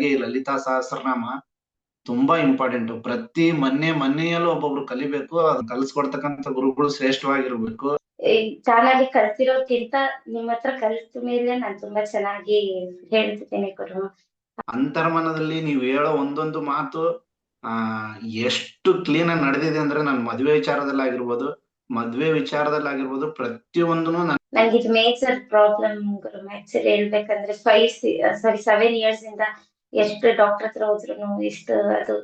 ಈ ಲಲಿತಾ ಸಹಸ್ರನಾಮ ತುಂಬಾ ಇಂಪಾರ್ಟೆಂಟ್ ಪ್ರತಿ ಮನೆ ಮನೆಯಲ್ಲೂ ಒಬ್ಬೊಬ್ರು ಕಲಿಬೇಕು ಅದ್ ಕಲ್ಸ್ಕೊಡ್ತಕ್ಕಂತ ಗುರುಗಳು ಶ್ರೇಷ್ಠವಾಗಿರ್ಬೇಕು. ಚೆನ್ನಾಗಿ ಕಲ್ತಿರೋದ್ಕಿಂತ ನಿಮ್ಮ ಹತ್ರ ಕಲ್ತ ಮೇಲೆ ನಾನ್ ತುಂಬಾ ಚೆನ್ನಾಗಿ ಹೇಳ್ತಿದ್ದೇನೆ ಗುರು. ಅಂತರ್ಮನದಲ್ಲಿ ನೀವು ಹೇಳೋ ಒಂದೊಂದು ಮಾತು ಆ ಎಷ್ಟು ಕ್ಲೀನ್ ಆಗಿ ನಡೆದಿದೆ ಅಂದ್ರೆ ನನ್ ಮದ್ವೆ ವಿಚಾರದಲ್ಲಿ ಆಗಿರ್ಬೋದು ಮದ್ವೆ ವಿಚಾರದಲ್ಲಿ ಆಗಿರ್ಬೋದು ಪ್ರತಿಯೊಂದನು ನನ್ಗೆ ನಂಗೆ ಇದು ಮೇಜರ್ ಪ್ರಾಬ್ಲಮ್ ಗುರು. ಆಕ್ಚುಲಿ ಹೇಳ್ಬೇಕಂದ್ರೆ ಫೈವ್ ಸಾರಿ ಸೆವೆನ್ ಇಯರ್ಸ್ ಇಂದ ಎಷ್ಟು ಡಾಕ್ಟರ್ ಹತ್ರ ಹೋದ್ರು ಎಷ್ಟು ಅದು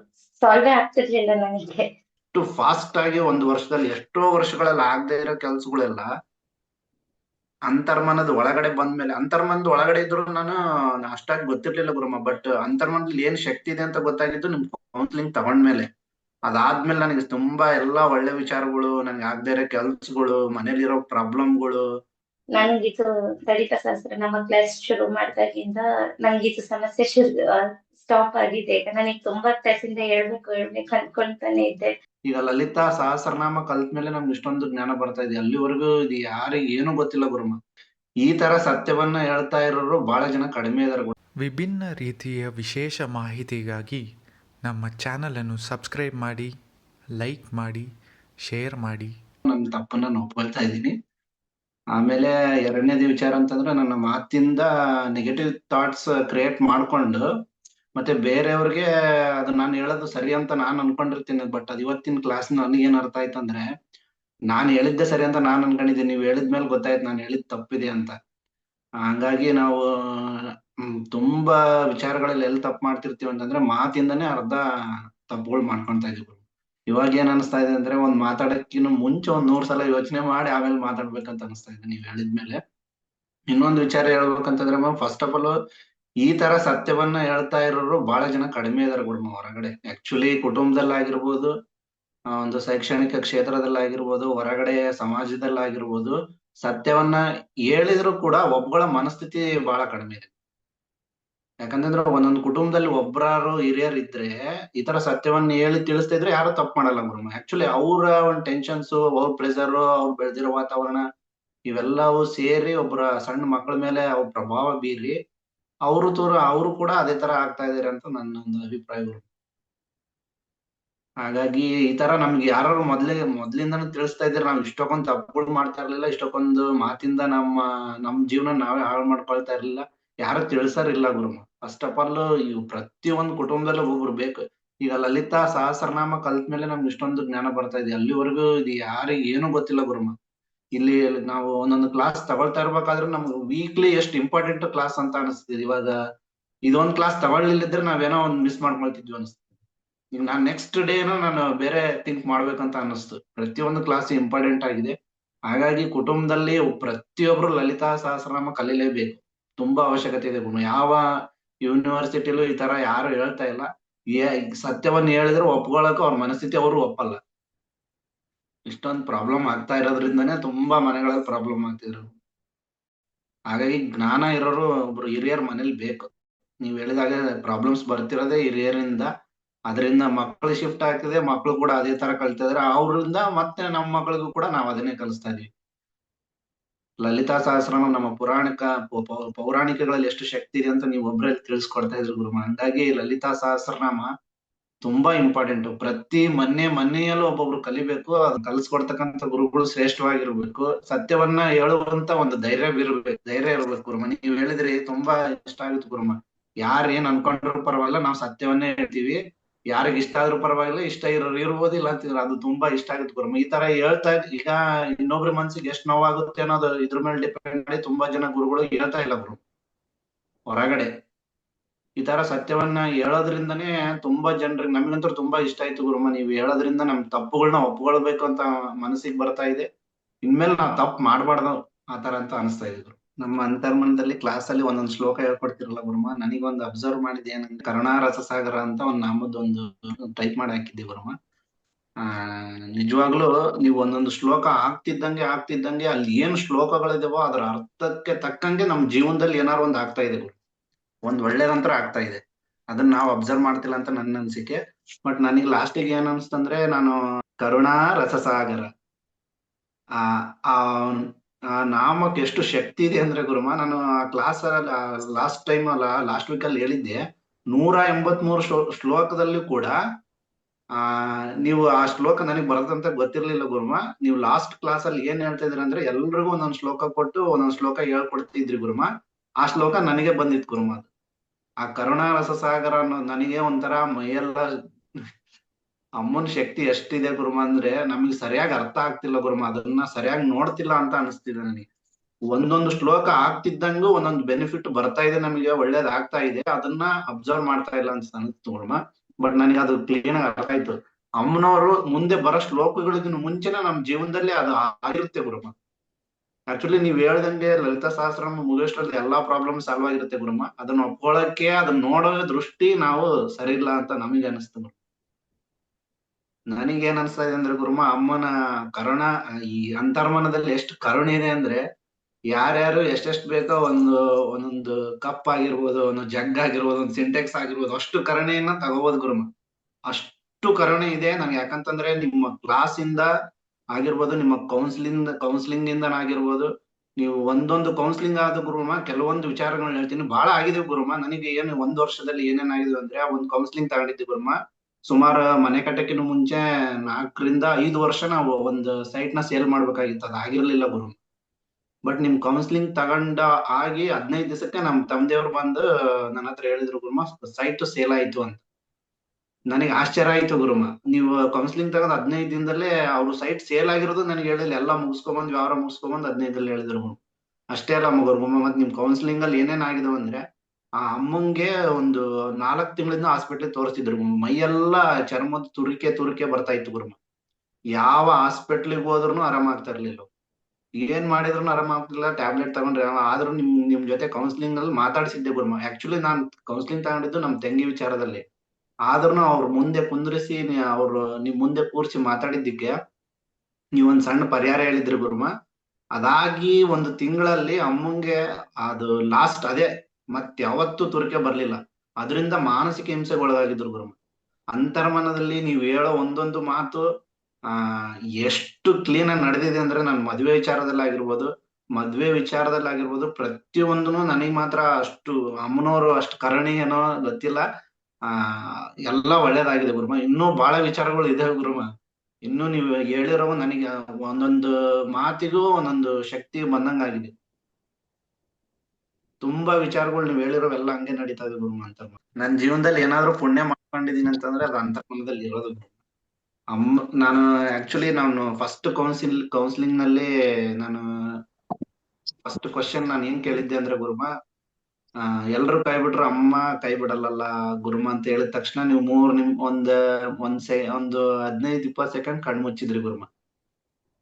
ಸಾಲ್ವ್ ಆಗ್ತಿರ್ಲಿಲ್ಲ ನನಗೆ. ಎಷ್ಟು ಫಾಸ್ಟ್ ಆಗಿ ಒಂದು ವರ್ಷದಲ್ಲಿ ಎಷ್ಟೋ ವರ್ಷಗಳಲ್ಲಿ ಆಗದೆ ಇರೋ ಕೆಲ್ಸಗಳೆಲ್ಲ ಅಂತರ್ಮನದ ಒಳಗಡೆ ಬಂದ್ಮೇಲೆ, ಅಂತರ್ಮನದ ಒಳಗಡೆ ಇದ್ರು ನಾನು ಅಷ್ಟಾಗಿ ಗೊತ್ತಿರ್ಲಿಲ್ಲ ಗುರುಮ ಬಟ್ ಅಂತರ್ಮನದಲ್ಲಿ ಏನ್ ಶಕ್ತಿ ಇದೆ ಅಂತ ಗೊತ್ತಾಗಿದ್ದು ನಿಮ್ ಕೌನ್ಸಿಲಿಂಗ್ ತಗೊಂಡ್ಮೇಲೆ. ಅದಾದ್ಮೇಲೆ ನನಗೆ ತುಂಬಾ ಎಲ್ಲಾ ಒಳ್ಳೆ ವಿಚಾರಗಳು ನನಗೆ ಆಗದೆ ಇರೋ ಕೆಲ್ಸಗಳು, ಮನೇಲಿರೋ ಪ್ರಾಬ್ಲಮ್ಗಳು ನಂಗಿದು ಗಣಿತ ಶಾಸ್ತ್ರ ನಮ್ಮ ಕ್ಲಾಸ್ ಶುರು ಮಾಡಿದಾಗಿಂದ ನಂಗಿದು ಸಮಸ್ಯೆ ಶುರು ಸ್ಟಾಪ್ ಆಗಿದೆ. ಈಗ ನನಗೆ ತುಂಬಾ ಇಂದ ಹೇಳ್ಬೇಕು ಹೇಳ್ಬೇಕು ಅನ್ಕೊಂತಾನೆ ಇದ್ದೆ. ಈಗ ಲಲಿತಾ ಸಹಸ್ರನಾಮ ಕಲ್ತ್ಮೇಲೆ ನಮ್ಗೆ ಇಷ್ಟೊಂದು ಜ್ಞಾನ ಬರ್ತಾ ಇದೆ. ಅಲ್ಲಿವರೆಗೂ ಇದು ಯಾರಿಗೆ ಏನು ಗೊತ್ತಿಲ್ಲ ಗುರುಮ. ಈ ತರ ಸತ್ಯವನ್ನ ಹೇಳ್ತಾ ಇರೋರು ಬಹಳ ಜನ ಕಡಿಮೆ ಇದಾರೆ ವಿಭಿನ್ನ ರೀತಿಯ ವಿಶೇಷ ಮಾಹಿತಿಗಾಗಿ ನಮ್ಮ ಚಾನಲನ್ನು ಸಬ್ಸ್ಕ್ರೈಬ್ ಮಾಡಿ ಲೈಕ್ ಮಾಡಿ ಶೇರ್ ಮಾಡಿ. ನನ್ನ ತಪ್ಪನ್ನ ನಾನು ಒಪ್ಕೊಳ್ತಾ ಇದ್ದೀನಿ. ಆಮೇಲೆ ಎರಡನೇದು ವಿಚಾರ ಅಂತಂದ್ರೆ ನನ್ನ ಮಾತಿಂದ ನೆಗೆಟಿವ್ ಥಾಟ್ಸ್ ಕ್ರಿಯೇಟ್ ಮಾಡ್ಕೊಂಡು ಮತ್ತೆ ಬೇರೆಯವ್ರಿಗೆ ಅದು ನಾನು ಹೇಳೋದು ಸರಿ ಅಂತ ನಾನು ಅನ್ಕೊಂಡಿರ್ತೀನಿ ಬಟ್ ಅದು ಇವತ್ತಿನ ಕ್ಲಾಸ್ ನನಗೇನು ಅರ್ಥ ಆಯ್ತಂದ್ರೆ ನಾನು ಹೇಳಿದ್ದೆ ಸರಿ ಅಂತ ನಾನು ಅನ್ಕೊಂಡಿದ್ದೀನಿ, ನೀವು ಹೇಳಿದ್ಮೇಲೆ ಗೊತ್ತಾಯ್ತು ನಾನು ಹೇಳಿದ್ ತಪ್ಪಿದೆ ಅಂತ. ಹಂಗಾಗಿ ನಾವು ತುಂಬಾ ವಿಚಾರಗಳಲ್ಲಿ ಎಲ್ಲಿ ತಪ್ಪು ಮಾಡ್ತಿರ್ತೀವಿ ಅಂತಂದ್ರೆ ಮಾತಿಂದನೇ ಅರ್ಧ ತಪ್ಪುಗಳು ಮಾಡ್ಕೊಳ್ತಾ ಇದೀವಿ ಇವಾಗ ಏನ್ ಅನಿಸ್ತಾ ಇದೆ ಅಂದ್ರೆ ಒಂದ್ ಮಾತಾಡಕ್ಕಿನ್ನ ಮುಂಚೆ ಒಂದ್ ನೂರ್ ಸಲ ಯೋಚನೆ ಮಾಡಿ ಆಮೇಲೆ ಮಾತಾಡ್ಬೇಕಂತ ಅನಿಸ್ತಾ ಇದೆ ನೀವ್ ಹೇಳಿದ್ಮೇಲೆ. ಇನ್ನೊಂದು ವಿಚಾರ ಹೇಳ್ಬೇಕಂತಂದ್ರೆ ಫಸ್ಟ್ ಆಫ್ ಆಲ್ ಈ ತರ ಸತ್ಯವನ್ನ ಹೇಳ್ತಾ ಇರೋರು ಬಹಳ ಜನ ಕಡಿಮೆ ಇದಾರೆ ಗುಡ್ಮ ಹೊರಗಡೆ. ಆಕ್ಚುಲಿ ಕುಟುಂಬದಲ್ಲಾಗಿರ್ಬೋದು ಒಂದು ಶೈಕ್ಷಣಿಕ ಕ್ಷೇತ್ರದಲ್ಲಾಗಿರ್ಬೋದು, ಹೊರಗಡೆ ಸಮಾಜದಲ್ಲಾಗಿರ್ಬೋದು, ಸತ್ಯವನ್ನ ಹೇಳಿದ್ರು ಕೂಡ ಒಬ್ಬಗಳ ಮನಸ್ಥಿತಿ ಬಹಳ ಕಡಿಮೆ ಇದೆ. ಯಾಕಂತಂದ್ರೆ ಒಂದೊಂದು ಕುಟುಂಬದಲ್ಲಿ ಒಬ್ರಾರು ಹಿರಿಯರ್ ಇದ್ರೆ ಈ ತರ ಸತ್ಯವನ್ನ ಹೇಳಿ ತಿಳಿಸ್ತಾ ಇದ್ರೆ ಯಾರು ತಪ್ಪು ಮಾಡಲ್ಲ ಗುರುಮ ಆಕ್ಚುಲಿ ಅವರ ಒಂದ್ ಟೆನ್ಷನ್ಸ್ ಅವ್ರ ಪ್ರೆಷರ್ ಅವ್ರು ಬೆಳೆದಿರೋ ವಾತಾವರಣ ಇವೆಲ್ಲವೂ ಸೇರಿ ಒಬ್ಬರ ಸಣ್ಣ ಮಕ್ಕಳ ಮೇಲೆ ಅವ್ರ ಪ್ರಭಾವ ಬೀರಿ ಅವರು ತೋರ, ಅವರು ಕೂಡ ಅದೇ ತರ ಆಗ್ತಾ ಇದಾರೆ ಅಂತ ನನ್ನ ಒಂದು ಅಭಿಪ್ರಾಯ ಗುರು. ಹಾಗಾಗಿ ಈ ತರ ನಮ್ಗೆ ಯಾರು ಮೊದ್ಲೇ, ಮೊದ್ಲಿಂದಾನು ತಿಳಿಸ್ತಾ ಇದ್ರೆ ನಾವ್ ಇಷ್ಟಕ್ಕೊಂದು ತಪ್ಪುಗಳು ಮಾಡ್ತಾ ಇರ್ಲಿಲ್ಲ, ಇಷ್ಟಕ್ಕೊಂದು ಮಾತಿಂದ ನಮ್ಮ, ನಮ್ ಜೀವನ ನಾವೇ ಹಾಳು ಮಾಡ್ಕೊಳ್ತಾ ಇರ್ಲಿಲ್ಲ. ಯಾರು ತಿಳಿಸಾರಿಲ್ಲ ಗುರುಮ ಫಸ್ಟ್ ಆಫ್ ಆಲ್ ಇವು ಪ್ರತಿಯೊಂದು ಕುಟುಂಬದಲ್ಲೂ ಒಬ್ಬೊಬ್ರು ಬೇಕು. ಈಗ ಲಲಿತಾ ಸಹಸ್ರನಾಮ ಕಲ್ತ್ಮೇಲೆ ನಮ್ಗೆ ಇಷ್ಟೊಂದು ಜ್ಞಾನ ಬರ್ತಾ ಇದೆ. ಅಲ್ಲಿವರೆಗೂ ಇದು ಯಾರಿಗೆ ಏನು ಗೊತ್ತಿಲ್ಲ ಗುರುಮ ಇಲ್ಲಿ ನಾವು ಒಂದೊಂದು ಕ್ಲಾಸ್ ತಗೊಳ್ತಾ ಇರ್ಬೇಕಾದ್ರೆ ನಮ್ಗೆ ವೀಕ್ಲಿ ಎಷ್ಟು ಇಂಪಾರ್ಟೆಂಟ್ ಕ್ಲಾಸ್ ಅಂತ ಅನಿಸ್ತಿದೆ. ಇವಾಗ ಇದೊಂದ್ ಕ್ಲಾಸ್ ತಗೊಳ್ಳಿಲ್ಲಿದ್ರೆ ನಾವೇನೋ ಒಂದ್ ಮಿಸ್ ಮಾಡ್ಕೊಳ್ತಿದ್ವಿ ಅನಿಸ್ತು ಈಗ ನಾನ್ ನೆಕ್ಸ್ಟ್ ಡೇ ಏನೋ ನಾನು ಬೇರೆ ಥಿಂಕ್ ಮಾಡ್ಬೇಕಂತ ಅನಿಸ್ತು. ಪ್ರತಿಯೊಂದು ಕ್ಲಾಸ್ ಇಂಪಾರ್ಟೆಂಟ್ ಆಗಿದೆ. ಹಾಗಾಗಿ ಕುಟುಂಬದಲ್ಲಿ ಪ್ರತಿಯೊಬ್ರು ಲಲಿತಾ ಸಹಸ್ರನಾಮ ಕಲೀಲೇಬೇಕು. ತುಂಬಾ ಅವಶ್ಯಕತೆ ಇದೆ ಗುಣ ಯಾವ ಯೂನಿವರ್ಸಿಟಿಲೂ ಈ ತರ ಯಾರು ಹೇಳ್ತಾ ಇಲ್ಲ. ಏ- ಸತ್ಯವನ್ನ ಹೇಳಿದ್ರೆ ಒಪ್ಕೊಳಕ್ ಅವ್ರ ಮನಸ್ಥಿತಿ ಅವರು ಒಪ್ಪಲ್ಲ. ಇಷ್ಟೊಂದು ಪ್ರಾಬ್ಲಮ್ ಆಗ್ತಾ ಇರೋದ್ರಿಂದನೇ ತುಂಬಾ ಮನೆಗಳಲ್ಲಿ ಪ್ರಾಬ್ಲಮ್ ಆಗ್ತಿದ್ರು. ಹಾಗಾಗಿ ಜ್ಞಾನ ಇರೋರು ಒಬ್ರು ಹಿರಿಯರ್ ಮನೇಲಿ ಬೇಕು. ನೀವ್ ಹೇಳಿದಾಗ ಪ್ರಾಬ್ಲಮ್ಸ್ ಬರ್ತಿರೋದೇ ಹಿರಿಯರಿಂದ. ಅದರಿಂದ ಮಕ್ಕಳು ಶಿಫ್ಟ್ ಆಗ್ತಿದೆ ಮಕ್ಕಳು ಕೂಡ ಅದೇ ತರ ಕಲ್ತಿದ್ರೆ. ಅವರಿಂದ ಮತ್ತೆ ನಮ್ಮ ಮಕ್ಕಳಿಗೂ ಕೂಡ ನಾವ್ ಅದನ್ನೇ ಕಲಿಸ್ತಾ ಇದೀವಿ. ಲಲಿತಾ ಸಹಸ್ರನಾಮ ನಮ್ಮ ಪುರಾಣಿಕ ಪೌರಾಣಿಕಗಳಲ್ಲಿ ಎಷ್ಟು ಶಕ್ತಿ ಇದೆ ಅಂತ ನೀವು ಒಬ್ರೇ ತಿಳಿಸ್ಕೊಡ್ತಾ ಇದ್ರು ಗುರುಮ ಹಂಗಾಗಿ ಲಲಿತಾ ಸಹಸ್ರನಾಮ ತುಂಬಾ ಇಂಪಾರ್ಟೆಂಟ್ ಪ್ರತಿ ಮನೆ ಮನೆಯಲ್ಲೂ ಒಬ್ಬೊಬ್ರು ಕಲಿಬೇಕು ಅದ್ ಕಲಿಸ್ಕೊಡ್ತಕ್ಕಂಥ ಗುರುಗಳು ಶ್ರೇಷ್ಠವಾಗಿರ್ಬೇಕು. ಸತ್ಯವನ್ನ ಹೇಳುವಂತ ಒಂದು ಧೈರ್ಯ ಇರ್ಬೇಕು ಧೈರ್ಯ ಇರ್ಬೇಕು ಗುರುಮ. ನೀವು ಹೇಳಿದ್ರಿ ತುಂಬಾ ಇಷ್ಟ ಆಗುತ್ತೆ ಗುರುಮ. ಯಾರ್ ಏನ್ ಅನ್ಕೊಂಡ್ರು ಪರವಾಗಿಲ್ಲ, ನಾವ್ ಸತ್ಯವನ್ನೇ ಹೇಳ್ತೀವಿ. ಯಾರಿಗ್ ಇಷ್ಟ ಆದ್ರೂ ಪರವಾಗಿಲ್ಲ, ಇಷ್ಟ ಇರೋರು ಇರ್ಬೋದಿಲ್ಲ ಅಂತಿದ್ರು. ಅದು ತುಂಬಾ ಇಷ್ಟ ಆಗುತ್ತೆ ಗುರುಮ ಈ ತರ ಹೇಳ್ತಾ ಈಗ ಇನ್ನೊಬ್ರ ಮನ್ಸಿಗೆ ಎಷ್ಟ್ ನೋವಾಗುತ್ತೆ ಅನ್ನೋದು ಇದ್ರ ಮೇಲೆ ಡಿಪೆಂಡ್ ಮಾಡಿ ತುಂಬಾ ಜನ ಗುರುಗಳು ಹೇಳ್ತಾ ಇಲ್ಲ ಗುರು. ಹೊರಗಡೆ. ಈ ತರ ಸತ್ಯವನ್ನ ಹೇಳೋದ್ರಿಂದನೇ ತುಂಬಾ ಜನರಿಗೆ, ನಮಗಂತೂ ತುಂಬಾ ಇಷ್ಟ ಆಯ್ತು ಗುರುಮ ನೀವು ಹೇಳೋದ್ರಿಂದ ನಮ್ ತಪ್ಪುಗಳನ್ನ ಒಪ್ಕೊಳ್ಬೇಕು ಅಂತ ಮನಸ್ಸಿಗೆ ಬರ್ತಾ ಇದೆ. ಇನ್ಮೇಲೆ ನಾವ್ ತಪ್ಪು ಮಾಡ್ಬಾರ್ದು. ಆ ತರ ಅಂತ ಅನಿಸ್ತಾ ಇದೆ ಗುರು. ನಮ್ಮ ಅಂತರ್ಮನದಲ್ಲಿ ಕ್ಲಾಸ್ ಅಲ್ಲಿ ಒಂದೊಂದು ಶ್ಲೋಕ ಹೇಳ್ಕೊಡ್ತಿರಲ್ಲ ಗುರುಮ, ನನಗೊಂದು ಅಬ್ಸರ್ವ್ ಮಾಡಿದೆ ಏನಂದ್ರೆ ಕರುಣಾ ರಸಸಾಗರ ಅಂತ ಒಂದ್ ನಾಮದ ಒಂದು ಟೈಪ್ ಮಾಡಿ ಹಾಕಿದ್ದೆ ಗುರುಮ. ಆ, ನಿಜವಾಗ್ಲೂ ನೀವು ಒಂದೊಂದು ಶ್ಲೋಕ ಆಗ್ತಿದ್ದಂಗೆ ಆಗ್ತಿದ್ದಂಗೆ ಅಲ್ಲಿ ಏನು ಶ್ಲೋಕಗಳಿದಾವೋ ಅದ್ರ ಅರ್ಥಕ್ಕೆ ತಕ್ಕಂಗೆ ನಮ್ ಜೀವನದಲ್ಲಿ ಏನಾರು ಒಂದ್ ಆಗ್ತಾ ಇದೆ ಗುರು. ಒಂದ್ ಒಳ್ಳೇದಂತರ ಆಗ್ತಾ ಇದೆ. ಅದನ್ನ ನಾವು ಅಬ್ಸರ್ವ್ ಮಾಡ್ತಿಲ್ಲ ಅಂತ ನನ್ನ ಅನ್ಸಿಕೆ. ಬಟ್ ನನಗೆ ಲಾಸ್ಟಿಗೆ ಏನ್ ಅನ್ಸ್ತಂದ್ರೆ ನಾನು ಕರುಣಾ ರಸಸಾಗರ ಆ ಆ ನಾಮಕ್ಕೆ ಎಷ್ಟು ಶಕ್ತಿ ಇದೆ ಅಂದ್ರೆ ಗುರುಮ, ನಾನು ಆ ಕ್ಲಾಸ್ ಲಾಸ್ಟ್ ಟೈಮ್ ಅಲ್ಲ ಲಾಸ್ಟ್ ವೀಕ್ ಅಲ್ಲಿ ಹೇಳಿದ್ದೆ, ನೂರ ಎಂಬತ್ಮೂರು ಶ್ಲೋ- ಶ್ಲೋಕದಲ್ಲಿ ಕೂಡ, ಆ, ನೀವು ಆ ಶ್ಲೋಕ ನನಗೆ ಬರದಂತ ಗೊತ್ತಿರ್ಲಿಲ್ಲ ಗುರುಮ. ನೀವು ಲಾಸ್ಟ್ ಕ್ಲಾಸ್ ಅಲ್ಲಿ ಏನ್ ಹೇಳ್ತಾ ಇದ್ರಿ ಅಂದ್ರೆ ಎಲ್ರಿಗೂ ಒಂದೊಂದು ಶ್ಲೋಕ ಕೊಟ್ಟು, ಒಂದೊಂದ್ ಶ್ಲೋಕ ಹೇಳ್ಕೊಡ್ತಿದ್ರಿ ಗುರುಮ. ಆ ಶ್ಲೋಕ ನನಗೆ ಬಂದಿತ್ತು ಗುರುಮ ಅದು. ಆ ಕರುಣಾ ರಸಸಾಗರ ಅನ್ನೋ, ನನಗೆ ಒಂಥರ ಮೈಯೆಲ್ಲ ಅಮ್ಮನ ಶಕ್ತಿ ಎಷ್ಟಿದೆ ಗುರುಮ ಅಂದ್ರೆ ನಮಗೆ ಸರಿಯಾಗಿ ಅರ್ಥ ಆಗ್ತಿಲ್ಲ ಗುರುಮ, ಅದನ್ನ ಸರಿಯಾಗಿ ನೋಡ್ತಿಲ್ಲ ಅಂತ ಅನಿಸ್ತಿದೆ ನನಗೆ. ಒಂದೊಂದು ಶ್ಲೋಕ ಆಗ್ತಿದ್ದಂಗೂ ಒಂದೊಂದು ಬೆನಿಫಿಟ್ ಬರ್ತಾ ಇದೆ ನಮಗೆ, ಒಳ್ಳೇದ್ ಆಗ್ತಾ ಇದೆ, ಅದನ್ನ ಅಬ್ಸರ್ವ್ ಮಾಡ್ತಾ ಇಲ್ಲ ಅಂತ ಅನಿಸ್ತು ಗುರುಮ. ಬಟ್ ನನಗೆ ಅದು ಕ್ಲೀನ್ ಆಗಿ ಅರ್ಥ ಆಯ್ತು. ಅಮ್ಮನವರು ಮುಂದೆ ಬರೋ ಶ್ಲೋಕಗಳಿಗಿನ ಮುಂಚೆನೆ ನಮ್ಮ ಜೀವನದಲ್ಲಿ ಅದು ಆಗಿರುತ್ತೆ ಗುರುಮ. ಆಕ್ಚುಲಿ ನೀವ್ ಹೇಳ್ದಂಗೆ ಲಲಿತಾ ಸಹಸ್ರ ಮುಗಿಸ್ಟ್ರಲ್ಲಿ ಎಲ್ಲಾ ಪ್ರಾಬ್ಲಮ್ ಸಾಲ್ವ್ ಆಗಿರುತ್ತೆ ಗುರುಮ. ಅದನ್ನ ಒಪ್ಕೊಳಕ್ಕೆ, ಅದನ್ನ ನೋಡೋ ದೃಷ್ಟಿ ನಾವು ಸರಿ ಇಲ್ಲ ಅಂತ ನಮಗೆ ಅನಿಸ್ತು ನನಗೇನ್ ಅನ್ಸ್ತಾ ಇದೆ ಅಂದ್ರೆ ಗುರುಮ, ಅಮ್ಮನ ಕರುಣ, ಈ ಅಂತರ್ಮನದಲ್ಲಿ ಎಷ್ಟು ಕರುಣೆ ಇದೆ ಅಂದ್ರೆ ಯಾರ್ಯಾರು ಎಷ್ಟೆಷ್ಟು ಬೇಕೋ ಒಂದು, ಒಂದೊಂದು ಕಪ್ ಆಗಿರ್ಬೋದು ಒಂದು ಜಗ್ ಆಗಿರ್ಬೋದು ಒಂದು ಸಿಂಟೆಕ್ಸ್ ಆಗಿರ್ಬೋದು, ಅಷ್ಟು ಕರುಣೆಯನ್ನ ತಗೋಬಹುದು ಗುರುಮ. ಅಷ್ಟು ಕರುಣೆ ಇದೆ. ನನ್ಗೆ ಯಾಕಂತಂದ್ರೆ ನಿಮ್ಮ ಕ್ಲಾಸ್ ಇಂದ ಆಗಿರ್ಬೋದು, ನಿಮ್ಮ ಕೌನ್ಸಿಲಿಂಗ್ ಕೌನ್ಸಿಲಿಂಗ್ ಇಂದನಾಗಿರ್ಬೋದು ನೀವು ಒಂದೊಂದು ಕೌನ್ಸಿಲಿಂಗ್ ಆದ ಗುರುಮ, ಕೆಲವೊಂದು ವಿಚಾರಗಳನ್ನ ಹೇಳ್ತೀನಿ. ಬಹಳ ಆಗಿದೆ ಗುರುಮ. ನನಗೆ ಏನು, ಒಂದು ವರ್ಷದಲ್ಲಿ ಏನೇನಾಗಿದೆ ಅಂದ್ರೆ ಒಂದು ಕೌನ್ಸಿಲಿಂಗ್ ತಗೊಂಡಿದ್ದೆ ಗುರುಮ. ಸುಮಾರು ಮನೆ ಕಟ್ಟಕ್ಕಿನ ಮುಂಚೆ ನಾಲ್ಕರಿಂದ ಐದು ವರ್ಷ ನಾವು ಒಂದು ಸೈಟ್ನ ಸೇಲ್ ಮಾಡ್ಬೇಕಾಗಿತ್ತು ಅದು ಆಗಿರ್ಲಿಲ್ಲ ಗುರು. ಬಟ್ ನಿಮ್ ಕೌನ್ಸಿಲಿಂಗ್ ತಗೊಂಡ ಆಗಿ ಹದಿನೈದು ದಿವಸಕ್ಕೆ ನಮ್ ತಮ್ಮದೇವ್ರು ಬಂದು ನನ್ನ ಹತ್ರ ಹೇಳಿದ್ರು ಗುರುಮ ಸೈಟ್ ಸೇಲ್ ಆಯ್ತು ಅಂತ. ನನಗೆ ಆಶ್ಚರ್ಯ ಆಯ್ತು ಗುರುಮ. ನೀವು ಕೌನ್ಸಿಲಿಂಗ್ ತಗೊಂಡ್ ಹದಿನೈದು ದಿನದಲ್ಲೇ ಅವ್ರು ಸೈಟ್ ಸೇಲ್ ಆಗಿರೋದು ನನಗೆ ಹೇಳಿಲ್ಲ ಎಲ್ಲ ಮುಗಿಸ್ಕೊಂಬಂದ್ ವ್ಯವಹಾರ ಮುಗಿಸ್ಕೊಂಬಂದ್ ಹದಿನೈದಲ್ಲಿ ಹೇಳಿದ್ರು ಗುರು. ಅಷ್ಟೇ ಅಲ್ಲ ಗುರುಮ ಮತ್ ನಿಮ್ ಕೌನ್ಸಿಲಿಂಗ್ ಅಲ್ಲಿ ಏನೇನ್ ಅಂದ್ರೆ ಆ ಅಮ್ಮಂಗೆ ಒಂದು ನಾಲ್ಕು ತಿಂಗಳಿಂದ ಹಾಸ್ಪಿಟ್ಲ್ ತೋರಿಸ್ತಿದ್ರು. ಮೈಯೆಲ್ಲ ಚರ್ಮದ ತುರಿಕೆ ತುರಿಕೆ ಬರ್ತಾ ಇತ್ತು ಗುರುಮ. ಯಾವ ಹಾಸ್ಪಿಟ್ಲಿಗೆ ಹೋದ್ರು ಆರಾಮ ಆಗ್ತಾ ಇರ್ಲಿಲ್ಲ. ಏನ್ ಮಾಡಿದ್ರು ಆರಾಮ ಆಗ್ತಿಲ್ಲ ಟ್ಯಾಬ್ಲೆಟ್ ತಗೊಂಡ್ರೆ ಆದ್ರೂ ನಿಮ್ ನಿಮ್ ಜೊತೆ ಕೌನ್ಸಿಲಿಂಗ್ ಅಲ್ಲಿ ಮಾತಾಡ್ಸಿದ್ದೆ ಗುರುಮ. ಆಕ್ಚುಲಿ ನಾನ್ ಕೌನ್ಸಿಲಿಂಗ್ ತಗೊಂಡಿದ್ದು ನಮ್ ತಂಗಿ ವಿಚಾರದಲ್ಲಿ. ಆದ್ರೂ ಅವ್ರ ಮುಂದೆ ಕುಂದ್ರಿಸಿ ಅವ್ರು ನಿಮ್ ಮುಂದೆ ಕೂರ್ಸಿ ಮಾತಾಡಿದ್ದಕ್ಕೆ ನೀವೊಂದ್ ಸಣ್ಣ ಪರಿಹಾರ ಹೇಳಿದ್ರಿ ಗುರುಮ. ಅದಾಗಿ ಒಂದು ತಿಂಗಳಲ್ಲಿ ಅಮ್ಮಂಗೆ ಅದು ಲಾಸ್ಟ್ ಅದೇ ಮತ್ ಯಾವತ್ತೂ ತುರಿಕೆ ಬರ್ಲಿಲ್ಲ. ಅದರಿಂದ ಮಾನಸಿಕ ಹಿಂಸೆಗೊಳಗಾಗಿದ್ರು ಗುರುಮ ಅಂತರ್ಮನದಲ್ಲಿ ನೀವ್ ಹೇಳೋ ಒಂದೊಂದು ಮಾತು, ಆ, ಎಷ್ಟು ಕ್ಲೀನ್ ಆಗಿ ನಡೆದಿದೆ ಅಂದ್ರೆ ನನ್ ಮದ್ವೆ ವಿಚಾರದಲ್ಲಿ ಆಗಿರ್ಬೋದು ಮದ್ವೆ ವಿಚಾರದಲ್ಲಿ ಆಗಿರ್ಬೋದು ಪ್ರತಿಯೊಂದನು ನನಗ್ ಮಾತ್ರ ಅಷ್ಟು ಅಮ್ಮನವರು ಅಷ್ಟು ಕರಣಿ ಏನೋ ಗೊತ್ತಿಲ್ಲ. ಆ, ಎಲ್ಲಾ ಒಳ್ಳೇದಾಗಿದೆ ಗುರುಮ ಇನ್ನೂ ಬಹಳ ವಿಚಾರಗಳು ಇದೆ ಗುರುಮ ಇನ್ನು ನೀವು ಹೇಳಿರೋ ನನಗೆ ಒಂದೊಂದು ಮಾತಿಗೂ ಒಂದೊಂದು ಶಕ್ತಿ ಬಂದಂಗಾಗಿದೆ. ತುಂಬಾ ವಿಚಾರಗಳು ನೀವ್ ಹೇಳಿರೋವೆಲ್ಲ ಹಂಗೆ ನಡೀತಾ ಇದೆ ಗುರು ಅಂತ ನನ್ ಜೀವನದಲ್ಲಿ ಏನಾದ್ರು ಪುಣ್ಯ ಮಾಡ್ಕೊಂಡಿದೀನಿ ಅಂತಂದ್ರೆ ಅದು ಅಂತರ್ಮನದಲ್ಲಿ ಇರೋದು. ಅಮ್ಮ ನಾನು ಆಕ್ಚುಲಿ ನಾನು ಫಸ್ಟ್ ಕೌನ್ಸಿಲ್ ಕೌನ್ಸಿಲಿಂಗ್ನಲ್ಲಿ ನಾನು ಫಸ್ಟ್ ಕ್ವಶನ್ ನಾನು ಏನ್ ಕೇಳಿದ್ದೆ ಅಂದ್ರೆ ಗುರುಮ ಎಲ್ರು ಕೈ ಬಿಟ್ರು ಅಮ್ಮ ಕೈ ಬಿಡಲ್ಲಲ್ಲ ಗುರುಮ ಅಂತ ಹೇಳಿದ ತಕ್ಷಣ ನೀವು ಮೂರ್ ನಿಮ್, ಒಂದ್ ಒಂದ್ ಸೆ, ಒಂದು ಹದಿನೈದು ಇಪ್ಪತ್ ಸೆಕೆಂಡ್ ಕಣ್ ಮುಚ್ಚಿದ್ರಿ ಗುರುಮ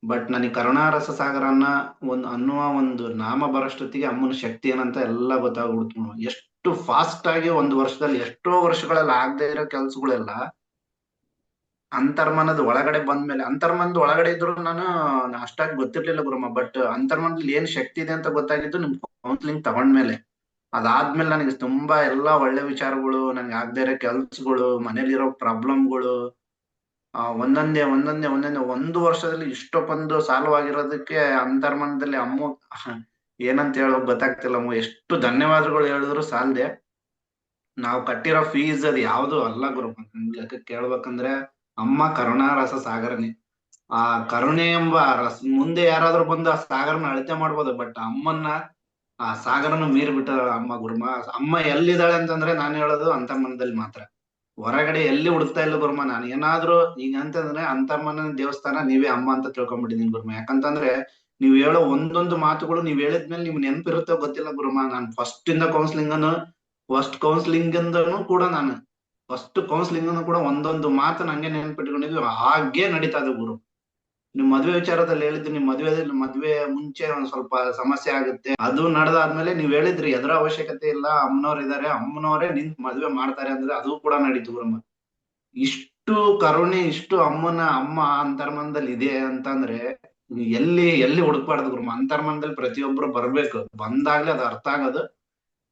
ಬಟ್ ನನಗೆ ಕರುಣಾರಸ ಸಾಗರ ಅನ್ನ ಒಂದು ಅನ್ನುವ ಒಂದು ನಾಮ ಬರೋಷ್ಟೊತ್ತಿಗೆ ಅಮ್ಮನ ಶಕ್ತಿ ಏನಂತ ಎಲ್ಲ ಗೊತ್ತಾಗ್ಬಿಡ್ತು. ಎಷ್ಟು ಫಾಸ್ಟ್ ಆಗಿ ಒಂದು ವರ್ಷದಲ್ಲಿ ಎಷ್ಟೋ ವರ್ಷಗಳಲ್ಲಿ ಆಗದೆ ಇರೋ ಕೆಲ್ಸಗಳೆಲ್ಲ ಅಂತರ್ಮನದ ಒಳಗಡೆ ಬಂದ್ಮೇಲೆ, ಅಂತರ್ಮನದ ಒಳಗಡೆ ಇದ್ರು ನಾನು ಅಷ್ಟಾಗಿ ಗೊತ್ತಿರ್ಲಿಲ್ಲ ಗುರುಮ ಬಟ್ ಅಂತರ್ಮನದಲ್ಲಿ ಏನ್ ಶಕ್ತಿ ಇದೆ ಅಂತ ಗೊತ್ತಾಗಿದ್ದು ನಿಮ್ ಕೌನ್ಸಿಲಿಂಗ್ ತಗೊಂಡ್ಮೇಲೆ ಅದಾದ್ಮೇಲೆ ನನಗೆ ತುಂಬಾ ಎಲ್ಲಾ ಒಳ್ಳೆ ವಿಚಾರಗಳು ನನಗೆ ಆಗದೆ ಇರೋ ಕೆಲ್ಸಗಳು, ಮನೇಲಿರೋ ಪ್ರಾಬ್ಲಮ್ಗಳು ಆ, ಒಂದೊಂದೇ ಒಂದೊಂದೇ ಒಂದೊಂದೇ, ಒಂದು ವರ್ಷದಲ್ಲಿ ಇಷ್ಟೊಂದು ಸಾಲ್ವ್ ಆಗಿರೋದಕ್ಕೆ ಅಂತರ್ಮನದಲ್ಲಿ ಅಮ್ಮ, ಏನಂತ ಹೇಳೋ ಗೊತ್ತಾಗ್ತಿಲ್ಲ ಅಮ್ಮ. ಎಷ್ಟು ಧನ್ಯವಾದಗಳು ಹೇಳಿದ್ರು ಸಾಲದೆ. ನಾವು ಕಟ್ಟಿರೋ ಫೀಸ್ ಅದು ಯಾವ್ದು ಅಲ್ಲ ಗುರು. ಲೆಕ್ಕ ಕೇಳ್ಬೇಕಂದ್ರೆ ಅಮ್ಮ ಕರುಣಾ ರಸ ಸಾಗರನೆ. ಆ ಕರುಣೆ ಎಂಬ ರಸ, ಮುಂದೆ ಯಾರಾದ್ರೂ ಬಂದು ಆ ಸಾಗರನ ಅಳತೆ ಮಾಡ್ಬೋದು ಬಟ್ ಅಮ್ಮನ್ನ, ಆ ಸಾಗರನ ಮೀರಿ ಬಿಟ್ಟ ಅಮ್ಮ ಗುರುಮ, ಅಮ್ಮ ಎಲ್ಲಿದ್ದಾಳೆ ಅಂತಂದ್ರೆ ನಾನು ಹೇಳೋದು ಅಂತರ್ಮನದಲ್ಲಿ ಮಾತ್ರ. ಹೊರಗಡೆ ಎಲ್ಲಿ ಹುಡುಕ್ತಾ ಇಲ್ಲ ಗುರುಮ ನಾನು? ಏನಾದ್ರೂ ಈಗ ಅಂತಂದ್ರೆ ಅಂತಮ್ಮನ ದೇವಸ್ಥಾನ ನೀವೇ ಅಮ್ಮ ಅಂತ ತಿಳ್ಕೊಂಡ್ಬಿಟ್ಟಿದೀನಿ ಗುರುಮ ಯಾಕಂತಂದ್ರೆ ನೀವ್ ಹೇಳೋ ಒಂದೊಂದು ಮಾತುಗಳು ನೀವ್ ಹೇಳಿದ್ಮೇಲೆ ನಿಮ್ ನೆನಪಿರುತ್ತೋ ಗೊತ್ತಿಲ್ಲ ಗುರುಮ ನಾನು. ಫಸ್ಟ್ ಇಂದ ಕೌನ್ಸಿಲಿಂಗ್ ಅನ್ನು ಫಸ್ಟ್ ಕೌನ್ಸಿಲಿಂಗ್ ಇಂದನು ಕೂಡ ನಾನು. ಫಸ್ಟ್ ಕೌನ್ಸಿಲಿಂಗ್ ಅನ್ನು ಕೂಡ ಒಂದೊಂದು ಮಾತು ನಂಗೆ ನೆನ್ಪಿಟ್ಕೊಂಡಿದ್ವಿ. ಹಾಗೆ ನಡೀತಾ ಇದೆ ಗುರು. ನಿಮ್ ಮದ್ವೆ ವಿಚಾರದಲ್ಲಿ ಹೇಳಿದ್ದು, ನಿಮ್ ಮದ್ವೆದಲ್ಲಿ ಮದ್ವೆ ಮುಂಚೆ ಒಂದ್ ಸ್ವಲ್ಪ ಸಮಸ್ಯೆ ಆಗುತ್ತೆ. ಅದು ನಡೆದಾದ್ಮೇಲೆ ನೀವ್ ಹೇಳಿದ್ರಿ, ಎದುರ ಅವಶ್ಯಕತೆ ಇಲ್ಲ. ಅಮ್ಮನವ್ರು ಇದಾರೆ, ಅಮ್ಮನವರೇ ನಿಂತ್ ಮದ್ವೆ ಮಾಡ್ತಾರೆ ಅಂದ್ರೆ ಅದು ಕೂಡ ನಡೀತು ಗುರುಮ ಇಷ್ಟು ಕರುಣೆ, ಇಷ್ಟು ಅಮ್ಮನ, ಅಮ್ಮ ಅಂತರ್ಮನದಲ್ಲಿ ಇದೆ ಅಂತಂದ್ರೆ ಎಲ್ಲಿ ಎಲ್ಲಿ ಹುಡುಕ್ಬಾರ್ದು ಗುರುಮ ಅಂತರ್ಮನದಲ್ಲಿ ಪ್ರತಿಯೊಬ್ರು ಬರ್ಬೇಕು. ಬಂದಾಗ್ಲೇ ಅದು ಅರ್ಥ ಆಗೋದು.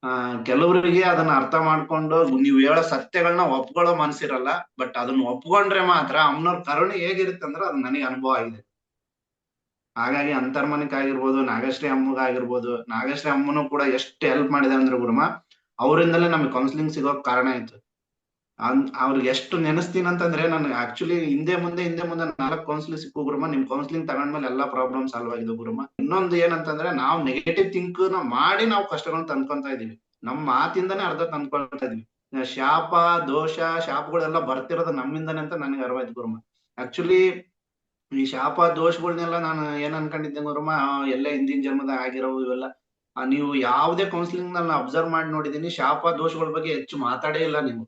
ಆ, ಕೆಲವರಿಗೆ ಅದನ್ನ ಅರ್ಥ ಮಾಡ್ಕೊಂಡು ನೀವು ಹೇಳೋ ಸತ್ಯಗಳನ್ನ ಒಪ್ಕೊಳ್ಳೋ ಮನ್ಸಿರಲ್ಲ, ಬಟ್ ಅದನ್ನ ಒಪ್ಕೊಂಡ್ರೆ ಮಾತ್ರ ಅಮ್ಮನವ್ರ ಕರುಣೆ ಹೇಗಿರುತ್ತೆ ಅಂದ್ರೆ ಅದು ನನಗೆ ಅನುಭವ ಆಗಿದೆ. ಹಾಗಾಗಿ ಅಂತರ್ಮನಕ್ ಆಗಿರ್ಬೋದು, ನಾಗಶ್ರೀ ಅಮ್ಮಗಾಗಿರ್ಬೋದು ನಾಗಶ್ರೀ ಅಮ್ಮನು ಕೂಡ ಎಷ್ಟು ಹೆಲ್ಪ್ ಮಾಡಿದೆ ಅಂದ್ರೆ ಗುರುಮ, ಅವರಿಂದಲೇ ನಮಗೆ ಕೌನ್ಸಿಲಿಂಗ್ ಸಿಗೋಕ್ ಕಾರಣ ಆಯ್ತು. ಅನ್ ಅವ್ರಿಗೆ ಎಷ್ಟು ನೆನೆಸ್ತೀನಿ ಅಂತಂದ್ರೆ ನನ್ಗೆ ಆಕ್ಚುಲಿ ಹಿಂದೆ ಮುಂದೆ ಹಿಂದೆ ಮುಂದೆ ನಾಲ್ಕು ಕೌನ್ಸಿಲಿಂಗ್ ಸಿಕ್ಕು ಗುರುಮ, ನಿಮ್ ಕೌನ್ಸಿಲಿಂಗ್ ತಗೊಂಡ್ಮೇಲೆ ಎಲ್ಲಾ ಪ್ರಾಬ್ಲಮ್ ಸಾಲ್ವ್ ಆಗಿದೆ ಗುರುಮ. ಇನ್ನೊಂದು ಏನಂತಂದ್ರೆ ನಾವು ನೆಗೆಟಿವ್ ಥಿಂಕ್ ಮಾಡಿ ನಾವು ಕಷ್ಟಗಳನ್ನ ತಂದ್ಕೊಂತ ಇದೀವಿ. ನಮ್ಮ ಮಾತಿಂದಾನೇ ಅರ್ಧ ತಂದ್ಕೊಳ್ತಾ ಇದೀವಿ. ಶಾಪ, ದೋಷ, ಶಾಪಗಳೆಲ್ಲ ಬರ್ತಿರೋದು ನಮ್ಮಿಂದಾನೆ ಅಂತ ನನಗೆ ಅರ್ವಾಯ್ತು ಗುರುಮ. ಆಕ್ಚುಲಿ ಈ ಶಾಪ ದೋಷಗಳನ್ನೆಲ್ಲ ನಾನು ಏನ್ ಅನ್ಕೊಂಡಿದ್ದೆ ಗುರುಮ ಎಲ್ಲ ಹಿಂದಿನ ಜನ್ಮದ ಆಗಿರೋ ಇವೆಲ್ಲ. ನೀವು ಯಾವುದೇ ಕೌನ್ಸಿಲಿಂಗ್ ನಾನು ಅಬ್ಸರ್ವ್ ಮಾಡಿ ನೋಡಿದೀನಿ ಶಾಪ, ದೋಷಗಳ ಬಗ್ಗೆ ಹೆಚ್ಚು ಮಾತಾಡೇ ಇಲ್ಲ ನೀವು.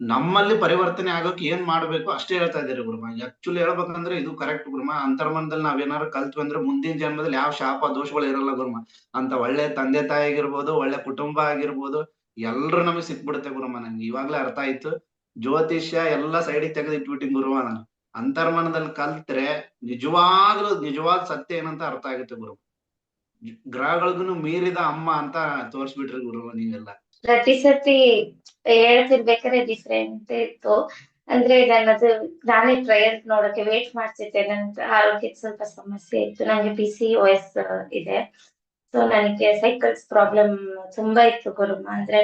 ನಮ್ಮಲ್ಲಿ ಪರಿವರ್ತನೆ ಆಗೋಕೆ ಏನ್ ಮಾಡ್ಬೇಕು ಅಷ್ಟೇ ಹೇಳ್ತಾ ಇದ್ದೀರಿ ಗುರುಮ. ಆಕ್ಚುಲಿ ಹೇಳ್ಬೇಕಂದ್ರೆ ಇದು ಕರೆಕ್ಟ್ ಗುರುಮ. ಅಂತರ್ಮನದಲ್ಲಿ ನಾವೇನಾದ್ರು ಕಲ್ತ್ವಿ ಅಂದ್ರೆ ಮುಂದಿನ ಜನ್ಮದಲ್ಲಿ ಯಾವ ಶಾಪ ದೋಷಗಳು ಇರಲ್ಲ ಗುರುಮ. ಅಂತ ಒಳ್ಳೆ ತಂದೆ ತಾಯಿ ಆಗಿರ್ಬೋದು ಒಳ್ಳೆ ಕುಟುಂಬ ಆಗಿರ್ಬೋದು, ಎಲ್ರು ನಮಗೆ ಸಿಕ್ಬಿಡುತ್ತೆ ಗುರುಮ ನಂಗೆ. ಇವಾಗ್ಲೇ ಅರ್ಥ ಆಯ್ತು. ಜ್ಯೋತಿಷ್ಯ ಎಲ್ಲ ಸೈಡಿಗೆ ತೆಗೆದು ಇಟ್ಬಿಟ್ಟಿನಿ ಗುರುಮ ನಾನು. ಅಂತರ್ಮನದಲ್ಲಿ ಕಲ್ತ್ರೆ ನಿಜವಾಗ್ಲೂ, ನಿಜವಾದ ಸತ್ಯ ಏನಂತ ಅರ್ಥ ಆಗುತ್ತೆ ಗುರು ಗ್ರಹಗಳಿಗೂ ಮೀರಿದ ಅಮ್ಮ ಅಂತ ತೋರ್ಸ್ಬಿಟ್ರಿ ಗುರುಮ ನೀವೆಲ್ಲ. ಪ್ರತಿ ಸತಿ ಹೇಳ್ತಿರ್ಬೇಕಾದ್ರೆ ಡಿಫ್ರೆಂಟ್ ಇತ್ತು. ಅಂದ್ರೆ ನನ್ನದು, ನಾನೇ ಟ್ರಯಲ್ ನೋಡಕ್ಕೆ ವೇಟ್ ಮಾಡ್ತಿದ್ದೆ. ನನ್ ಆರೋಗ್ಯಕ್ಕೆ ಸ್ವಲ್ಪ ಸಮಸ್ಯೆ ಇತ್ತು. ನಂಗೆ ಪಿ ಸಿ ಓ ಇದೆ. ಸೊ ನನಗೆ ಸೈಕಲ್ಸ್ ಪ್ರಾಬ್ಲಮ್ ತುಂಬಾ ಇತ್ತು ಗುರುಮ ಅಂದ್ರೆ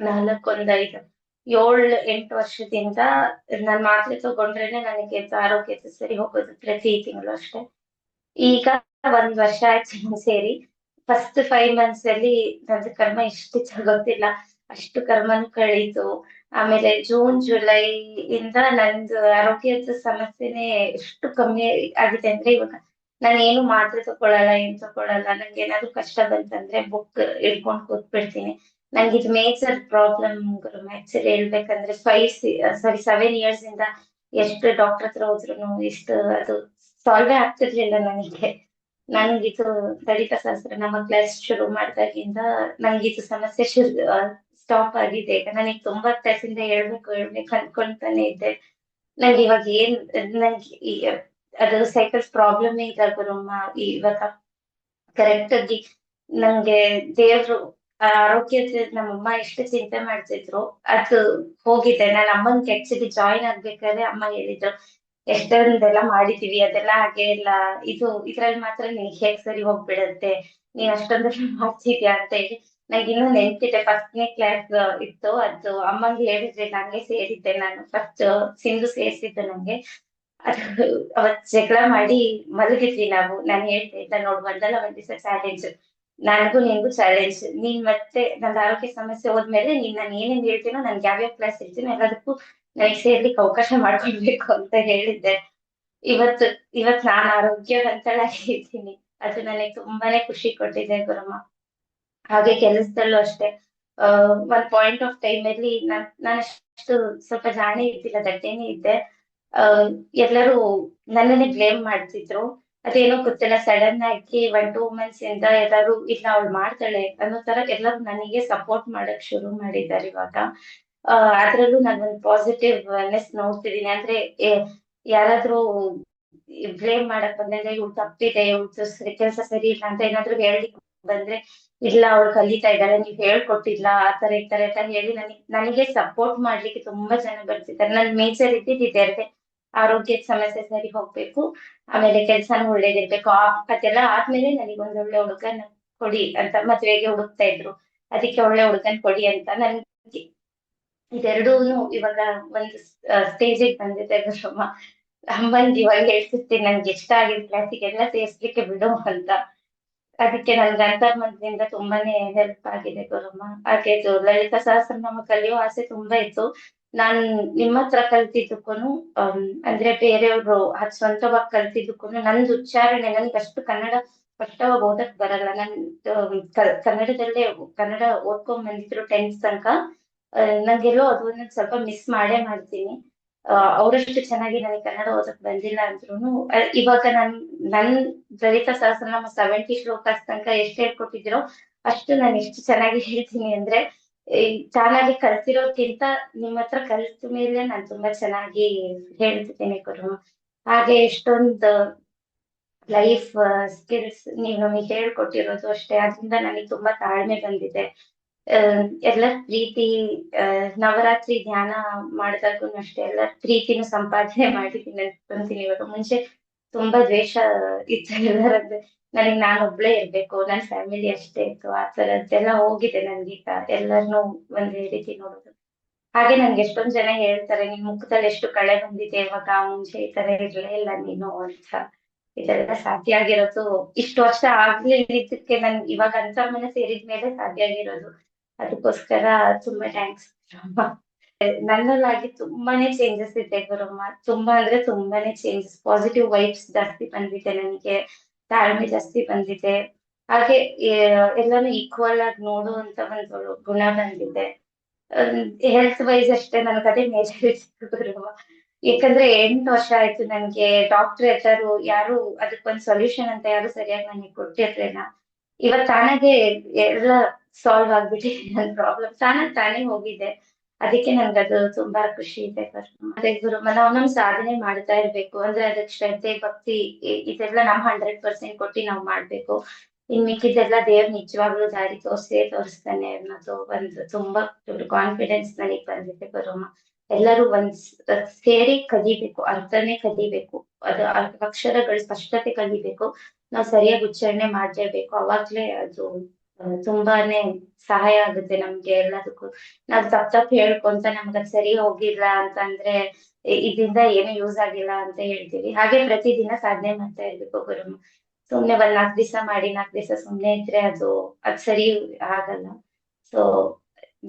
ನಾಲ್ಕೊಂದ್ ಐದು ಏಳ್, ಎಂಟು ವರ್ಷದಿಂದ ನಾನ್ ಮಾತ್ರೆ ತಗೊಂಡ್ರೇನೆ ನನಗೆ ಆರೋಗ್ಯದ ಸರಿ ಹೋಗೋದು ಪ್ರತಿ ತಿಂಗಳು ಅಷ್ಟೇ. ಈಗ ಒಂದ್ ವರ್ಷ ಆಯ್ತು ನಾನ್ ಸೇರಿ. ಫಸ್ಟ್ ಫೈವ್ ಮಂತ್ಸ್ ಅಲ್ಲಿ ನಂದು ಕರ್ಮ ಎಷ್ಟು ಗೊತ್ತಿಲ್ಲ ಅಷ್ಟು ಕರ್ಮನು ಕಳೀತು ಆಮೇಲೆ ಜೂನ್ ಜುಲೈ ಇಂದ ನಂದು ಆರೋಗ್ಯದ ಸಮಸ್ಯೆನೇ ಎಷ್ಟು ಕಮ್ಮಿ ಆಗಿದೆ ಅಂದ್ರೆ ಇವಾಗ ನಾನು ಏನು ಮಾತ್ರೆ ತಗೊಳಲ್ಲ, ಏನ್ ತಗೊಳಲ್ಲ, ನಂಗೆ ಏನಾದ್ರು ಕಷ್ಟ ಬಂತಂದ್ರೆ ಬುಕ್ ಹಿಡ್ಕೊಂಡ್ ಕೂತ್ಬಿಡ್ತೀನಿ. ನಂಗೆ ಇದು ಮೇಜರ್ ಪ್ರಾಬ್ಲಮ್ ಆಕ್ಚುಲಿ ಹೇಳ್ಬೇಕಂದ್ರೆ ಫೈವ್ ಸಾರಿ ಸೆವೆನ್ ಇಯರ್ಸ್ ಇಂದ ಎಷ್ಟು ಡಾಕ್ಟರ್ ಹತ್ರ ಹೋದ್ರು ಇಷ್ಟು ಅದು ಸಾಲ್ವೇ ಆಗ್ತಿರ್ಲಿಲ್ಲ ನನಗೆ. ನಂಗಿದು ದಲಿತ ಶಾಸ್ತ್ರ ನಮ್ಮ ಕ್ಲಾಸ್ ಶುರು ಮಾಡಿದಾಗಿಂದ ನಂಗಿದು ಸಮಸ್ಯೆ ಶುರು ಸ್ಟಾಪ್ ಆಗಿದೆ. ಈಗ ನನಗೆ ತುಂಬಾ ಇಂದ ಹೇಳ್ಬೇಕು ಹೇಳ್ಬೇಕು ಅನ್ಕೊಂತಾನೆ ಇದ್ದೆ. ನಂಗೆ ಇವಾಗ ಏನ್, ನಂಗೆ ಅದು ಸೈಕಲ್ ಪ್ರಾಬ್ಲಮ್ ಇಲ್ಲ ಗುರುಮ್ಮ ಇವಾಗ ಕರೆಕ್ಟ್ ಆಗಿ ನಂಗೆ ದೇವ್ರು, ಆ ನಮ್ಮ ಅಮ್ಮ ಎಷ್ಟು ಚಿಂತೆ ಮಾಡ್ತಿದ್ರು, ಅದು ಹೋಗಿದೆ. ನಾನು ಅಮ್ಮನ್ ಆಕ್ಚುಲಿ ಜಾಯಿನ್ ಆಗ್ಬೇಕಾದ್ರೆ ಅಮ್ಮ ಹೇಳಿದ್ರು ಎಷ್ಟೊಂದೆಲ್ಲ ಮಾಡಿದೀವಿ, ಅದೆಲ್ಲ ಹಾಗೆ ಇಲ್ಲ ಇದು ಇದ್ರಲ್ಲಿ ಮಾತ್ರ ನಿನ್ಗೆ ಹೇಗ್ ಸರಿ ಹೋಗ್ಬಿಡತ್ತೆ, ನೀನ್ ಅಷ್ಟೊಂದೆಲ್ಲ ಮಾಡ್ತಿದ್ಯಾ ಅಂತ ಹೇಳಿ ನಂಗೆ ಇನ್ನೂ ನೆನ್ಪಿದೆ. ಫಸ್ಟ್ನೇ ಕ್ಲಾಸ್ ಇತ್ತು, ಅದು ಅಮ್ಮಂಗೆ ಹೇಳಿದ್ರೆ ನಂಗೆ ಸೇರಿದ್ದೆ ನಾನು. ಫಸ್ಟ್ ಸಿಂಧು ಸೇರ್ಸಿದ್ದು ನಂಗೆ. ಅದು ಅವತ್ ಜಗಳ ಮಾಡಿ ಮಲಗಿದ್ವಿ ನಾವು. ನಾನು ಹೇಳ್ತಾ ಇದ್ದ ನೋಡ್ ಬಂದಲ್ಲ ಒಂದ್ ದಿವಸ ಚಾಲೆಂಜ್ ನನಗೂ ನಿನ್ಗೂ ಚಾಲೆಂಜ್ ನೀನ್ ಮತ್ತೆ ನನ್ನ ಆರೋಗ್ಯ ಸಮಸ್ಯೆ ಹೋದ್ಮೇಲೆ ನೀನ್ ನಾನು ಏನೇನ್ ಹೇಳ್ತೀನೋ, ನನ್ಗೆ ಯಾವ್ಯಾವ ಕ್ಲಾಸ್ ಹೇಳ್ತೀನೋ ಎಲ್ಲದಕ್ಕೂ ನನಗೆ ಸೇರ್ಲಿಕ್ಕೆ ಅವಕಾಶ ಮಾಡ್ಕೊಳ್ಬೇಕು ಅಂತ ಹೇಳಿದ್ದೆ. ಇವತ್ತು ಇವತ್ ನಾನು ಆರೋಗ್ಯವಂತಳಾಗಿದ್ದೀನಿ. ಅದು ನನಗೆ ತುಂಬಾನೇ ಖುಷಿ ಕೊಟ್ಟಿದೆ ಗುರುಮ ಹಾಗೆ ಕೆಲಸದಲ್ಲೂ ಅಷ್ಟೇ. ಒಂದ್ ಪಾಯಿಂಟ್ ಆಫ್ ಟೈಮ್ ಅಲ್ಲಿ ನಾನ್ ನಾನು ಅಷ್ಟು ಸ್ವಲ್ಪ ಜಾಣೆ ಇದ್ದಿಲ್ಲ, ದಡ್ಡೇನೆ ಇದ್ದೆ. ಆ, ಎಲ್ಲರೂ ನನ್ನನ್ನೇ ಬ್ಲೇಮ್ ಮಾಡ್ತಿದ್ರು. ಅದೇನೋ ಗೊತ್ತಿಲ್ಲ ಸಡನ್ ಆಗಿ ಒನ್ ಟೂ ಮಂತ್ಸ್ ಇಂದ ಎಲ್ಲರೂ, ಇಲ್ಲ, ಅವ್ಳು ಮಾಡ್ತಾಳೆ ಅನ್ನೋ ತರ ಎಲ್ಲರೂ ನನಗೆ ಸಪೋರ್ಟ್ ಮಾಡಕ್ ಶುರು ಮಾಡಿದ್ದಾರೆ ಇವಾಗ. ಅದ್ರಲ್ಲೂ ನಾನು ಪಾಸಿಟಿವ್ ಪಾಸಿಟಿವ್ನೆಸ್ ನೋಡ್ತಿದೀನಿ. ಅಂದ್ರೆ ಯಾರಾದ್ರೂ ಬ್ಲೇಮ್ ಮಾಡಕ್ ಬಂದ್ರೆ ಇವ್ಳು ತಪ್ಪಿದೆ, ಇವ್ಳು ಕೆಲಸ ಸರಿ ಇಲ್ಲ ಅಂತ ಏನಾದ್ರು ಹೇಳ್ಲಿಕ್ಕೆ ಬಂದ್ರೆ, ಇಲ್ಲ, ಅವ್ಳು ಕಲಿತಾ ಇದ್ದಾಳೆ, ನೀವ್ ಹೇಳ್ಕೊಟ್ಟಿಲ್ಲ ಆತರ ತರ ಈ ಅಂತ ಹೇಳಿ ನನಗೆ ನನಗೆ ಸಪೋರ್ಟ್ ಮಾಡ್ಲಿಕ್ಕೆ ತುಂಬಾ ಜನ ಬರ್ತಿದ್ದಾರೆ. ನನ್ ಮೇಜರ್ ಇದ್ದಿದ್ದೆ ಅದೇ ಆರೋಗ್ಯದ ಸಮಸ್ಯೆ ಸರಿ ಹೋಗ್ಬೇಕು, ಆಮೇಲೆ ಕೆಲ್ಸನೂ ಒಳ್ಳೇದಿರ್ಬೇಕು. ಅದೆಲ್ಲ ಆದ್ಮೇಲೆ ನನಗೆ ಒಂದ್ ಒಳ್ಳೆ ಹುಡುಗನ ಕೊಡಿ ಅಂತ ಮದ್ವೆಗೆ ಹುಡುಕ್ತಾ ಇದ್ರು. ಅದಕ್ಕೆ ಒಳ್ಳೆ ಹುಡುಗನ್ ಕೊಡಿ ಅಂತ ನನ್ಗೆ ಇದೆರಡೂನು ಇವಾಗ ಒಂದು ಸ್ಟೇಜಿಗೆ ಬಂದಿದೆ ಗುರುಮ್ಮ ಅಮ್ಮನ್ ಇವಾಗ ಹೇಳ್ತಿರ್ತೀನಿ ನನ್ಗೆ ಇಷ್ಟ ಆಗಿದ್ ಕ್ಲಾಸಿಗೆಲ್ಲ ಸೇರ್ಸ್ಲಿಕ್ಕೆ ಬಿಡು ಅಂತ. ಅದಕ್ಕೆ ನನ್ಗೆ ಅಂತರ್ಮನದಿಂದ ತುಂಬಾನೇ ಹೆಲ್ಪ್ ಆಗಿದೆ ಗುರುಮ್ಮ ಹಾಗೆ ಲಲಿತ ಸಹಸ್ರನಾಮ ಕಲಿಯೋ ಆಸೆ ತುಂಬಾ ಇತ್ತು. ನಾನ್ ನಿಮ್ಮ ಹತ್ರ ಕಲ್ತಿದ್ದಕ್ಕೂನು ಅಂದ್ರೆ ಬೇರೆಯವ್ರು ಅದ್ ಸ್ವಂತವಾಗಿ ಕಲ್ತಿದ್ದಕ್ಕೂನು ನಂದು ಉಚ್ಚಾರಣೆ ನನ್ಗೆ ಅಷ್ಟು ಕನ್ನಡ ಸ್ಪಷ್ಟವಾಗಿ ಓದಕ್ ಬರಲ್ಲ. ನನ್ ಕನ್ನಡದಲ್ಲೇ ಕನ್ನಡ ಓದ್ಕೊಂಡ್ ಬಂದಿದ್ರು ಟೆಂತ್ ತನಕ. ನಂಗೆಲ್ಲೋ ಅದು ಒಂದೊಂದ್ ಸ್ವಲ್ಪ ಮಿಸ್ ಮಾಡೇ ಮಾಡ್ತೀನಿ. ಅವರಷ್ಟು ಚೆನ್ನಾಗಿ ನನಗೆ ಕನ್ನಡ ಓದಕ್ ಬಂದಿಲ್ಲ ಅಂದ್ರೂ ಇವಾಗ ನನ್ ನನ್ ದಲಿತ ಸಹಸ್ರನಾಮ ಸೆವೆಂಟಿ ಶ್ಲೋಕಾಸ್ ತನಕ ಎಷ್ಟು ಹೇಳ್ಕೊಟ್ಟಿದಿರೋ ಅಷ್ಟು ನಾನು ಎಷ್ಟು ಚೆನ್ನಾಗಿ ಹೇಳ್ತೀನಿ ಅಂದ್ರೆ ಚೆನ್ನಾಗಿ ಕಲ್ತಿರೋದ್ಕಿಂತ ನಿಮ್ಮ ಹತ್ರ ಕಲ್ತ ಮೇಲೆ ನಾನು ತುಂಬಾ ಚೆನ್ನಾಗಿ ಹೇಳ್ತಿದ್ದೇನೆ ಗುರು. ಹಾಗೆ ಎಷ್ಟೊಂದ್ ಲೈಫ್ ಸ್ಕಿಲ್ಸ್ ನೀವು ನಮಗೆ ಹೇಳ್ಕೊಟ್ಟಿರೋದು ಅಷ್ಟೇ. ಅದ್ರಿಂದ ನನಗೆ ತುಂಬಾ ತಾಳ್ಮೆ ಬಂದಿದೆ. ಎಲ್ಲ ಪ್ರೀತಿ ನವರಾತ್ರಿ ಧ್ಯಾನ ಮಾಡಿದಾಗೂ ಅಷ್ಟೇ ಎಲ್ಲ ಪ್ರೀತಿನೂ ಸಂಪಾದನೆ ಮಾಡಿದೀನಿ ಅನ್ಕೊಂತೀನಿ ಇವಾಗ. ಮುಂಚೆ ತುಂಬಾ ದ್ವೇಷ ಇತ್ತು ಎಲ್ಲರದ್ದು. ನನಗ್ ನಾನ್ ಒಬ್ಳೇ ಇರ್ಬೇಕು, ನನ್ ಫ್ಯಾಮಿಲಿ ಅಷ್ಟೇ ಇತ್ತು, ಆ ತರದ್ದೆಲ್ಲ ಹೋಗಿದೆ ನನ್ಗೀಗ ಎಲ್ಲರನ್ನೂ ಒಂದೇ ರೀತಿ ನೋಡೋದು. ಹಾಗೆ ನನ್ಗೆ ಎಷ್ಟೊಂದ್ ಜನ ಹೇಳ್ತಾರೆ, ನಿನ್ ಮುಖದಲ್ಲಿ ಎಷ್ಟು ಕಳೆ ಬಂದಿದೆ, ಇವಾಗ ಮುಂಚೆ ಈ ತರ ಇರ್ಲೇ ಇಲ್ಲ ನೀನು ಅಂತ. ಇದೆಲ್ಲ ಸಾಧ್ಯ ಆಗಿರೋದು. ಇಷ್ಟು ವರ್ಷ ಆಗ್ಲೇ ಇದ್ದಿದ್ದಕ್ಕೆ ನನ್ ಇವಾಗ ಅಂತರ್ಮನೆ ಸೇರಿದ್ಮೇಲೆ ಸಾಧ್ಯ ಆಗಿರೋದು. ಅದಕ್ಕೋಸ್ಕರ ತುಂಬಾ ಥ್ಯಾಂಕ್ಸ್ ನನ್ನಲ್ಲಾಗಿ ತುಂಬಾನೇ ಚೇಂಜಸ್ ಇದೆ ಗುರುಮ್ಮ. ತುಂಬಾ ಅಂದ್ರೆ ತುಂಬಾನೇ ಚೇಂಜಸ್ ಪಾಸಿಟಿವ್ ವೈಬ್ಸ್ ಜಾಸ್ತಿ ಬಂದಿದೆ ನನಗೆ. ತಾಳ್ಮೆ ಜಾಸ್ತಿ ಬಂದಿದೆ. ಹಾಗೆ ಎಲ್ಲಾನು ಈಕ್ವಲ್ ಆಗಿ ನೋಡುವಂತ ಒಂದು ಗುಣ ಬಂದಿದೆ ಹೆಲ್ತ್ ವೈಸ್ ಅಷ್ಟೇ ನನಗೆ ಅದೇ ಮೇಜರ್ ಗುರುಮ್ಮ. ಯಾಕಂದ್ರೆ ಎಂಟು ವರ್ಷ ಆಯ್ತು ನನ್ಗೆ. ಡಾಕ್ಟರ್ ಎಲ್ಲರೂ ಯಾರು ಅದಕ್ಕೊಂದು ಸೊಲ್ಯೂಷನ್ ಅಂತ ಯಾರು ಸರಿಯಾಗಿ ನನಗೆ ಕೊಟ್ಟಿರ್ಲಿಲ್ಲ. ಇವತ್ ತಾನಾಗೆ ಎಲ್ಲ ಸಾಲ್ವ್ ಆಗ್ಬಿಟ್ಟಿದೆ ನನ್ ಪ್ರಾಬ್ಲಮ್ ತಾನಾಗ್ ತಾನೇ ಹೋಗಿದೆ. ಅದಕ್ಕೆ ನನ್ಗದು ತುಂಬಾ ಖುಷಿ ಇದೆ ಮತ್ತೆ ಅದೇ ನಾವ್ ನಾವು ನಮ್ ಸಾಧನೆ ಮಾಡ್ತಾ ಇರ್ಬೇಕು. ಅಂದ್ರೆ ಅದಕ್ಕೆ ಶ್ರದ್ಧೆ, ಭಕ್ತಿ ಇದೆಲ್ಲ ನಮ್ ಹಂಡ್ರೆಡ್ ಪರ್ಸೆಂಟ್ ಕೊಟ್ಟು ನಾವ್ ಮಾಡ್ಬೇಕು. ಇನ್ ಮಿಕ್ಕಿದ್ದೆಲ್ಲ ದೇವ್ ನಿಜವಾಗ್ಲೂ ದಾರಿ ತೋರ್ಸೇ ತೋರಿಸ್ತಾನೆ ಅನ್ನೋದು ಒಂದು ತುಂಬಾ ದೊಡ್ಡ ಕಾನ್ಫಿಡೆನ್ಸ್ ನನಗ್ ಬಂದಿದೆ ಗುರುಮ್ಮ ಎಲ್ಲರೂ ಒಂದ್ ಸೇರಿ ಕಲಿಬೇಕು, ಅರ್ಥನೇ ಕಲಿಬೇಕು. ಅದು ಅಕ್ಷರಗಳ ಸ್ಪಷ್ಟತೆ ಕಲಿಬೇಕು. ನಾವು ಸರಿಯಾಗಿ ಉಚ್ಚಾರಣೆ ಮಾಡ್ಲೇಬೇಕು. ಅವಾಗ್ಲೇ ಅದು ತುಂಬಾನೇ ಸಹಾಯ ಆಗುತ್ತೆ ನಮ್ಗೆ ಎಲ್ಲದಕ್ಕೂ. ನಾವ್ ತಪ್ ತಪ್ಪ್ ಹೇಳ್ಕೊಂತ ನಮ್ಗ್ ಸರಿ ಹೋಗಿಲ್ಲ ಅಂತಂದ್ರೆ ಅಂದ್ರೆ ಇದ್ರಿಂದ ಏನು ಯೂಸ್ ಆಗಿಲ್ಲ ಅಂತ ಹೇಳ್ತೀವಿ. ಹಾಗೆ ಪ್ರತಿದಿನ ಸಾಧನೆ ಮಾಡ್ತಾ ಇರ್ಬೇಕು ಗುರುಮ ಸುಮ್ನೆ ಒಂದ್ ನಾಲ್ಕ್ ದಿವಸ ಮಾಡಿ ನಾಲ್ಕ್ ದಿವಸ ಸುಮ್ನೆ ಇದ್ರೆ ಅದು, ಅದ್ ಸರಿ ಆಗಲ್ಲ. ಸೊ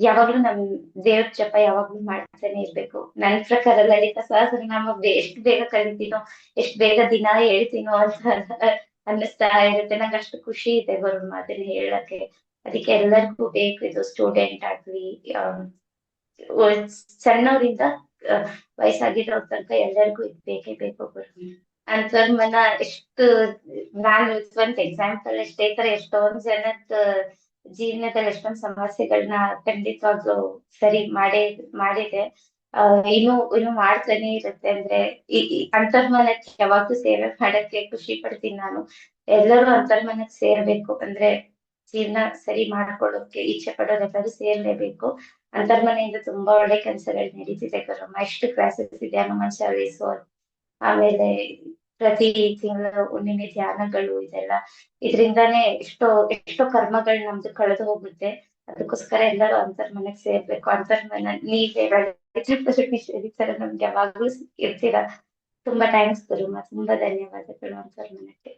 ಯಾವಾಗ್ಲೂ ನಮ್ ದೇವ್ರ ಜಪ ಯಾವಾಗ್ಲೂ ಮಾಡ್ತಾನೆ ಇರ್ಬೇಕು. ನನ್ ಪ್ರಕಾರ ಲಲಿತಾ ಸಹಸ್ರನಾಮ ಎಷ್ಟ್ ಬೇಗ ಕಲಿತೀನೋ ಎಷ್ಟ್ ಬೇಗ ದಿನ ಹೇಳ್ತೀನೋ ಅಂತ ಅನ್ನಿಸ್ತಾ ಇರುತ್ತೆ. ನಂಗೆ ಅಷ್ಟು ಖುಷಿ ಇದೆ ಗುರುಮ ಅದನ್ನ ಹೇಳಕ್ಕೆ. ಅದಕ್ಕೆ ಎಲ್ಲರಿಗೂ ಬೇಕು. ಇದು ಸ್ಟೂಡೆಂಟ್ ಆಗ್ಲಿ ಸಣ್ಣವರಿಂದ ವಯಸ್ಸಾಗಿರೋ ತನಕ ಎಲ್ಲರಿಗೂ ಇದು ಬೇಕೇ ಬೇಕು ಅಂತ ಅಂತರ್ಮನ ಎಷ್ಟು, ನಾನು ಒಂದ್ ಎಕ್ಸಾಂಪಲ್ ಎಷ್ಟೇ ತರ ಎಷ್ಟೊಂದ್ ಜನದ ಜೀವನದಲ್ಲಿ ಎಷ್ಟೊಂದ್ ಸಮಸ್ಯೆಗಳನ್ನ ಖಂಡಿತವಾಗ್ಲೂ ಸರಿ ಮಾಡೇ, ಮಾಡಿದೆ. ಏನು ಇನ್ನು ಮಾಡ್ತಾನೆ ಇರುತ್ತೆ ಅಂದ್ರೆ ಅಂತರ್ಮನಕ್ಕೆ ಯಾವಾಗ್ಲೂ ಸೇವೆ ಮಾಡಕ್ಕೆ ಖುಷಿ ಪಡ್ತೀನಿ ನಾನು. ಎಲ್ಲರೂ ಅಂತರ್ಮನಕ್ ಸೇರ್ಬೇಕು ಅಂದ್ರೆ ಜೀವನ ಸರಿ ಮಾಡ್ಕೊಳಕ್ಕೆ ಇಚ್ಛೆ ಪಡೋರೆಲ್ಲರೂ ಸೇರ್ಲೇಬೇಕು. ಅಂತರ್ಮನೆಯಿಂದ ತುಂಬಾ ಒಳ್ಳೆ ಕೆಲಸಗಳು ನಡೀತಿದೆ ಗೌರಮ್ಮ. ಎಷ್ಟು ಕ್ಲಾಸಸ್ ಇದೆ ಹನುಮಾನ್ ಚಾಲೀಸು, ಆಮೇಲೆ ಪ್ರತಿ ತಿಂಗಳು ಹುಣ್ಣಿಮೆ ಧ್ಯಾನಗಳು ಇದೆಲ್ಲ. ಇದ್ರಿಂದಾನೇ ಎಷ್ಟೋ ಎಷ್ಟೋ ಕರ್ಮಗಳು ನಮ್ದು ಕಳೆದು ಹೋಗುತ್ತೆ. ಅದಕ್ಕೋಸ್ಕರ ಎಲ್ಲರೂ ಅಂತರ್ಮನಕ್ ಸೇರ್ಬೇಕು. ಅಂತರ್ಮನ ನೀವ್ ಈ ಸರ್ ನಮ್ಗೆ ಯಾವಾಗ್ಲೂ ಇರ್ತೀರಾ ತುಂಬಾ ಥ್ಯಾಂಕ್ಸ್ ಗುರುಮ್ಮ ತುಂಬಾ ಧನ್ಯವಾದಗಳು ಅಂತರ್ಮನಕ್ಕೆ